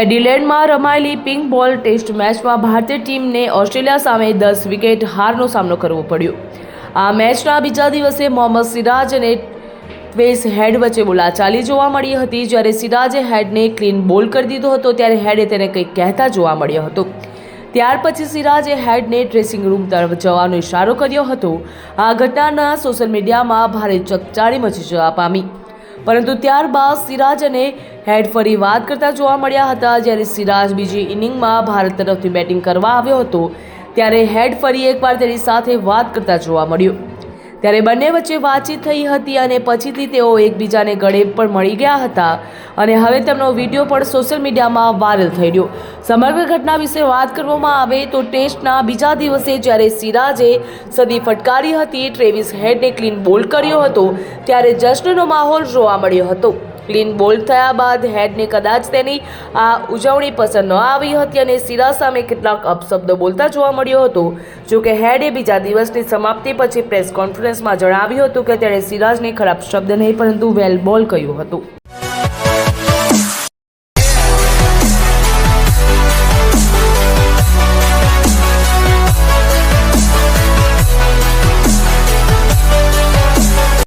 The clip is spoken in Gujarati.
એડિલેન્ડમાં રમાયેલી પિંક બોલ ટેસ્ટ મેચમાં ભારતીય ટીમને ઓસ્ટ્રેલિયા સામે દસ વિકેટ હારનો સામનો કરવો પડ્યો. આ મેચના બીજા દિવસે મોહમ્મદ સિરાજ અને ટ્વેસ હેડ વચ્ચે બોલાચાલી જોવા મળી હતી. જ્યારે સિરાજે હેડને ક્લીન બોલ કરી દીધો હતો, ત્યારે હેડે તેને કંઈક કહેતા જોવા મળ્યો હતો. ત્યાર પછી સિરાજે હેડને ડ્રેસિંગ રૂમ તરફ જવાનો ઇશારો કર્યો હતો. આ ઘટનાના સોશિયલ મીડિયામાં ભારે ચકચારી મચી જવા પામી. પરંતુ ત્યારબાદ સિરાજ અને હેડ ફરી વાત કરતા જોવા મળ્યા હતા જ્યારે સિરાજ બીજી ઇનિંગમાં ભારત તરફથી બેટિંગ કરવા આવ્યો હતો. ત્યારે હેડ ફરી એકવાર તેની સાથે વાત કરતા જોવા મળ્યો. ત્યારે બંને વચ્ચે વાતચીત થઈ હતી અને પછીથી તેઓ એકબીજાને ગળે પણ મળી ગયા હતા અને હવે તેમનો વીડિયો પણ સોશિયલ મીડિયામાં વાયરલ થઈ રહ્યો. સમગ્ર ઘટના વિશે વાત કરવામાં આવે તો ટેસ્ટના બીજા દિવસે જ્યારે સિરાજે સદી ફટકારી હતી, ટ્રેવિસ હેડને ક્લીન બોલ કર્યો હતો, ત્યારે જશ્નનો માહોલ જોવા મળ્યો હતો. ક્લીન બોલ થયા બાદ હેડને કદાચ તેની આ ઉજવણી પસંદ ન આવી હતી અને સિરા સામે કેટલાક અપશબ્દો બોલતા જોવા મળ્યો હતો. જોકે હેડે બીજા દિવસની સમાપ્તિ પછી પ્રેસ કોન્ફરન્સમાં જણાવ્યું હતું કે તેણે સિરાજને ખરાબ શબ્દ નહીં પરંતુ વેલ બોલ કહ્યું હતું.